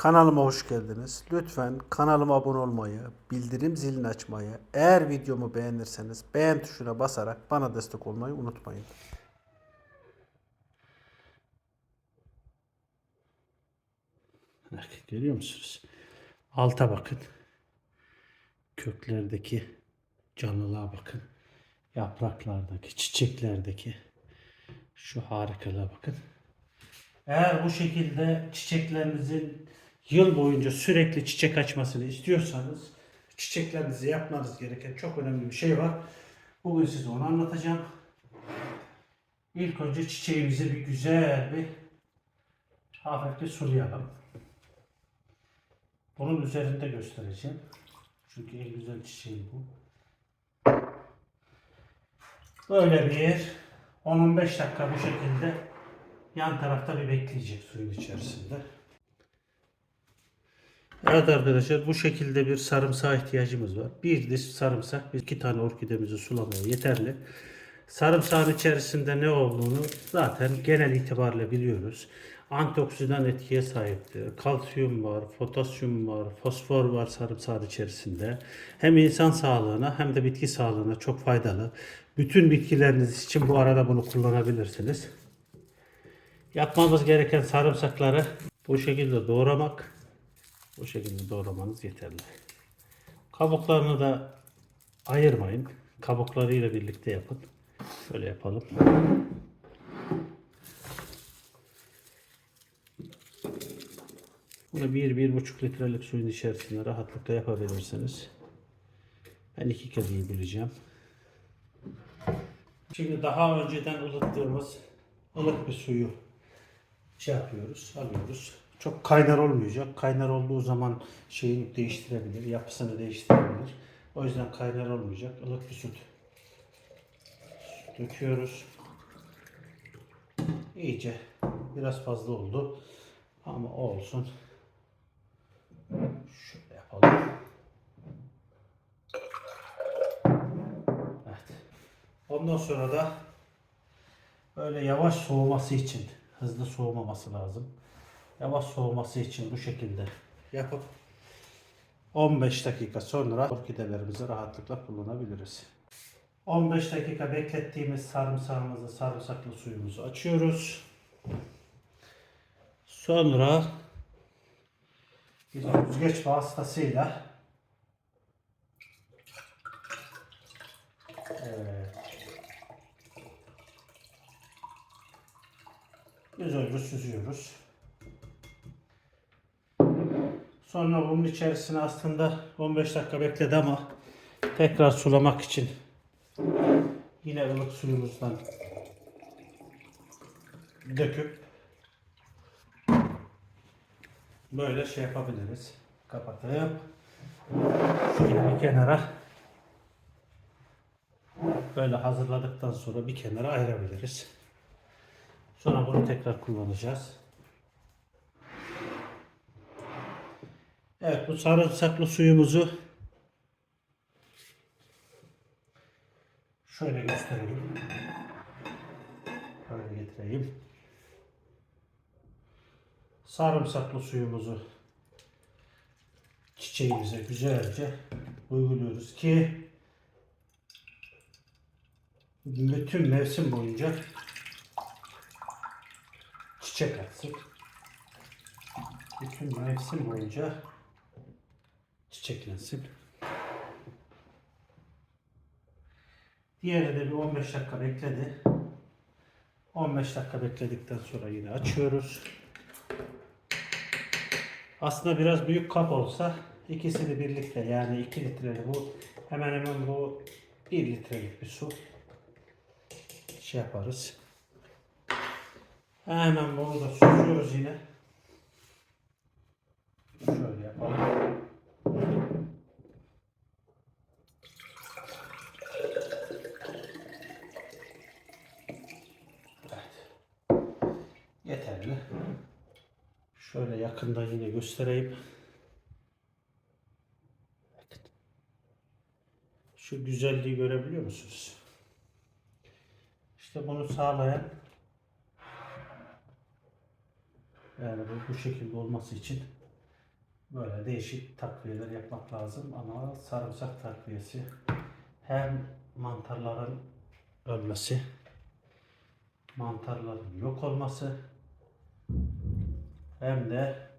Kanalıma hoş geldiniz. Lütfen kanalıma abone olmayı, bildirim zilini açmayı, eğer videomu beğenirseniz beğen tuşuna basarak bana destek olmayı unutmayın. Bak, görüyor musunuz? Alta bakın. Köklerdeki canlılığa bakın. Yapraklardaki, çiçeklerdeki şu harikalığa bakın. Eğer bu şekilde çiçeklerinizin yıl boyunca sürekli çiçek açmasını istiyorsanız çiçeklerinizi yapmanız gereken çok önemli bir şey var. Bugün size onu anlatacağım. İlk önce çiçeğimizi bir güzel bir hafif bir sulayalım. Bunun üzerinde göstereceğim. Çünkü en güzel çiçeği bu. Böyle bir 10-15 dakika bu şekilde yan tarafta bir bekleyecek suyun içerisinde. Evet arkadaşlar bu şekilde bir sarımsağa ihtiyacımız var. Bir diş sarımsak, bir iki tane orkidemizi sulamaya yeterli. Sarımsağın içerisinde ne olduğunu zaten genel itibariyle biliyoruz. Antioksidan etkiye sahiptir. Kalsiyum var, potasyum var, fosfor var sarımsağın içerisinde. Hem insan sağlığına hem de bitki sağlığına çok faydalı. Bütün bitkileriniz için bu arada bunu kullanabilirsiniz. Yapmamız gereken sarımsakları bu şekilde doğramak. Bu şekilde doğramanız yeterli. Kabuklarını da ayırmayın. Kabuklarıyla birlikte yapın. Şöyle yapalım. Bunu bir, bir buçuk litrelik suyun içerisinde rahatlıkla yapabilirsiniz. Ben iki kez yiyebileceğim. Şimdi daha önceden ılıttığımız ılık bir suyu şey alıyoruz. Çok kaynar olmayacak. Kaynar olduğu zaman şeyini değiştirebilir, yapısını değiştirebilir. O yüzden kaynar olmayacak. ılık bir süt döküyoruz. İyice biraz fazla oldu ama olsun. Şöyle yapalım. Evet. Ondan sonra da böyle yavaş soğuması için hızlı soğumaması lazım. Yavaş soğuması için bu şekilde yapıp 15 dakika sonra orkidelerimizi rahatlıkla kullanabiliriz. 15 dakika beklettiğimiz sarımsağımızı, sarımsaklı suyumuzu açıyoruz. Sonra bir süzgeç vasıtasıyla evet, güzelce süzüyoruz. Sonra bunun içerisine aslında 15 dakika bekledi ama tekrar sulamak için yine ılık suyumuzdan döküp böyle şey yapabiliriz. Kapatıp şöyle bir kenara böyle hazırladıktan sonra bir kenara ayırabiliriz. Sonra bunu tekrar kullanacağız. Evet bu sarımsaklı suyumuzu şöyle göstereyim. Şöyle getireyim. Sarımsaklı suyumuzu çiçeğimize güzelce uyguluyoruz ki bütün mevsim boyunca çiçek açsın. Bütün mevsim boyunca çiçeklensin. Diğeri de bir 15 dakika bekledi. 15 dakika bekledikten sonra yine açıyoruz. Aslında biraz büyük kap olsa ikisini birlikte yani 2 litreli bu hemen hemen bu 1 litrelik bir su şey yaparız. Hemen bunu da süzüyoruz yine. Şöyle yapalım. Evet. Yeterli. Şöyle yakından yine göstereyim. Şu güzelliği görebiliyor musunuz? İşte bunu sağlayan yani bu, bu şekilde olması için böyle değişik takviyeler yapmak lazım ama sarımsak takviyesi hem mantarların ölmesi, mantarların yok olması hem de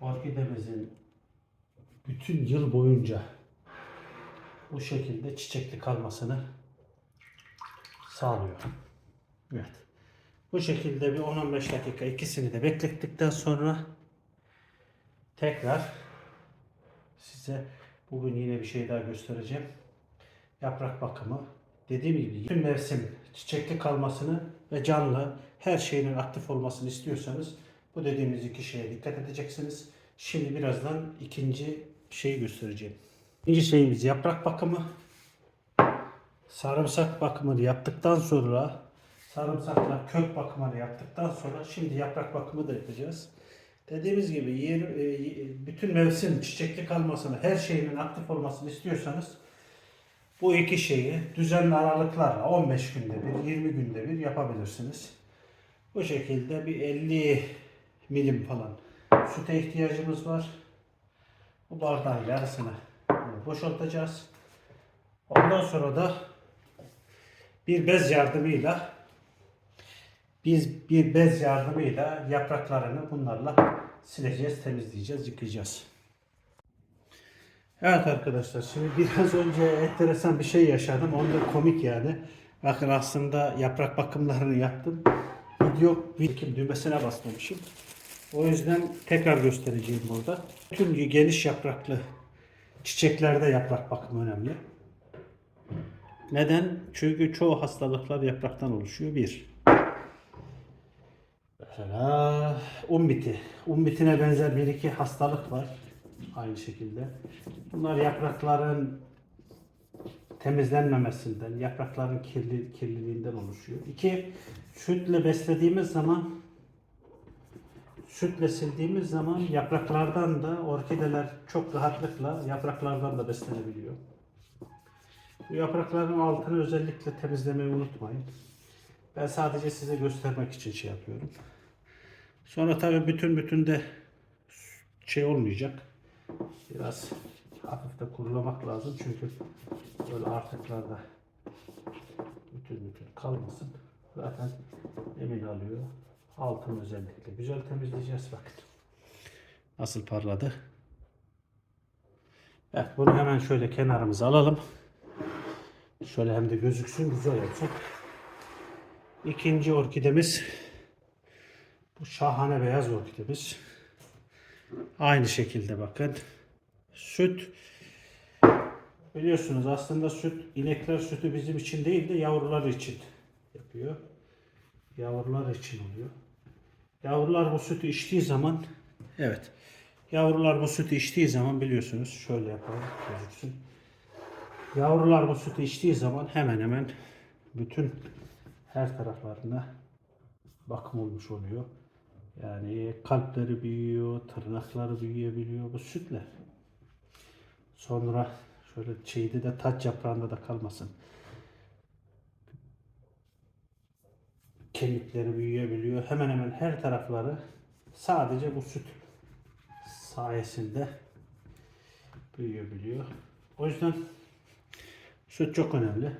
orkidemizin bütün yıl boyunca bu şekilde çiçekli kalmasını sağlıyor. Evet. Bu şekilde bir 10-15 dakika ikisini de beklettikten sonra tekrar size bugün yine bir şey daha göstereceğim. Yaprak bakımı. Dediğim gibi bütün mevsim çiçekli kalmasını ve canlı her şeyinin aktif olmasını istiyorsanız bu dediğimiz iki şeye dikkat edeceksiniz. Şimdi birazdan ikinci şeyi göstereceğim. İkinci şeyimiz yaprak bakımı. Sarımsak bakımını yaptıktan sonra sarımsakla kök bakımını yaptıktan sonra şimdi yaprak bakımı da yapacağız. Dediğimiz gibi yer, e, bütün mevsim çiçekli kalmasını, her şeyinin aktif olmasını istiyorsanız bu iki şeyi düzenli aralıklarla 15 günde bir, 20 günde bir yapabilirsiniz. Bu şekilde bir 50 milim falan süte ihtiyacımız var. Bu bardağın yarısını boşaltacağız. Ondan sonra da bir bez yardımıyla biz bir bez yardımıyla yapraklarını bunlarla sileceğiz, temizleyeceğiz, yıkayacağız. Evet arkadaşlar şimdi biraz önce enteresan bir şey yaşadım. Onda komik yani. Bakın aslında yaprak bakımlarını yaptım. Video çekim düğmesine basmamışım. O yüzden tekrar göstereceğim burada. Tüm geniş yapraklı çiçeklerde yaprak bakımı önemli. Neden? Çünkü çoğu hastalıklar yapraktan oluşuyor. Bir. Mesela un biti. Un bitine benzer bir iki hastalık var. Aynı şekilde. Bunlar yaprakların temizlenmemesinden, yaprakların kirli, kirliliğinden oluşuyor. İki, sütle beslediğimiz zaman sütle sildiğimiz zaman yapraklardan da orkideler çok rahatlıkla yapraklardan da beslenebiliyor. Bu yaprakların altını özellikle temizlemeyi unutmayın. Ben sadece size göstermek için şey yapıyorum. Sonra tabii bütün bütün de şey olmayacak. Biraz hafif de kurulamak lazım çünkü böyle artıklarda bütün bütün kalmasın. Zaten emin alıyor. Altını özellikle güzel temizleyeceğiz bakın. Nasıl parladı. Evet bunu hemen şöyle kenarımıza alalım. Şöyle hem de gözüksün güzel olsun. İkinci orkidemiz bu şahane beyaz orkidemiz. Aynı şekilde bakın. Süt biliyorsunuz aslında süt inekler sütü bizim için değil de yavrular için yapıyor. Yavrular için oluyor. Yavrular bu sütü içtiği zaman evet. Yavrular bu sütü içtiği zaman biliyorsunuz şöyle yapalım gözüksün. Yavrular bu sütü içtiği zaman hemen hemen bütün her taraflarına bakım olmuş oluyor. Yani kalpleri büyüyor, tırnakları büyüyebiliyor bu sütle. Sonra şöyle şeyde de taç yaprağında da kalmasın. Kemikleri büyüyebiliyor. Hemen hemen her tarafları sadece bu süt sayesinde büyüyebiliyor. O yüzden süt çok önemli.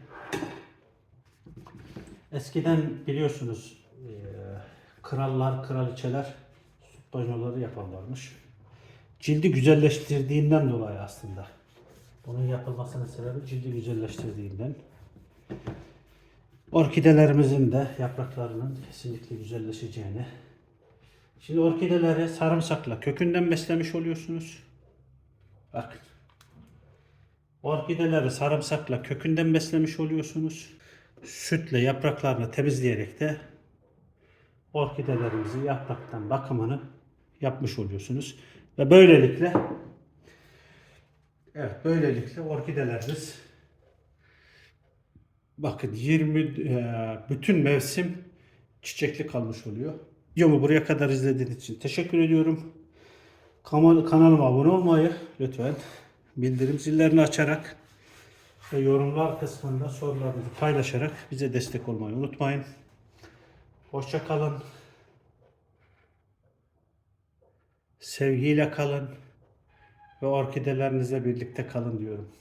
Eskiden biliyorsunuz krallar, kraliçeler süt banyoları yaparlarmış. Cildi güzelleştirdiğinden dolayı aslında. Bunun yapılmasının sebebi cildi güzelleştirdiğinden. Orkidelerimizin de yapraklarının kesinlikle güzelleşeceğini. Şimdi orkideleri sarımsakla kökünden beslemiş oluyorsunuz. Bakın. Orkideleri sarımsakla kökünden beslemiş oluyorsunuz. Sütle yapraklarını temizleyerek de orkidelerimizi yapraktan bakımını yapmış oluyorsunuz. Ve böylelikle evet böylelikle orkidelerimiz bakın 20 e, bütün mevsim çiçekli kalmış oluyor. Videomu buraya kadar izlediğiniz için teşekkür ediyorum. Kanal- Kanalıma abone olmayı lütfen bildirim zillerini açarak ve yorumlar kısmında sorularınızı paylaşarak bize destek olmayı unutmayın. Hoşça kalın. Sevgiyle kalın ve orkidelerinizle birlikte kalın diyorum.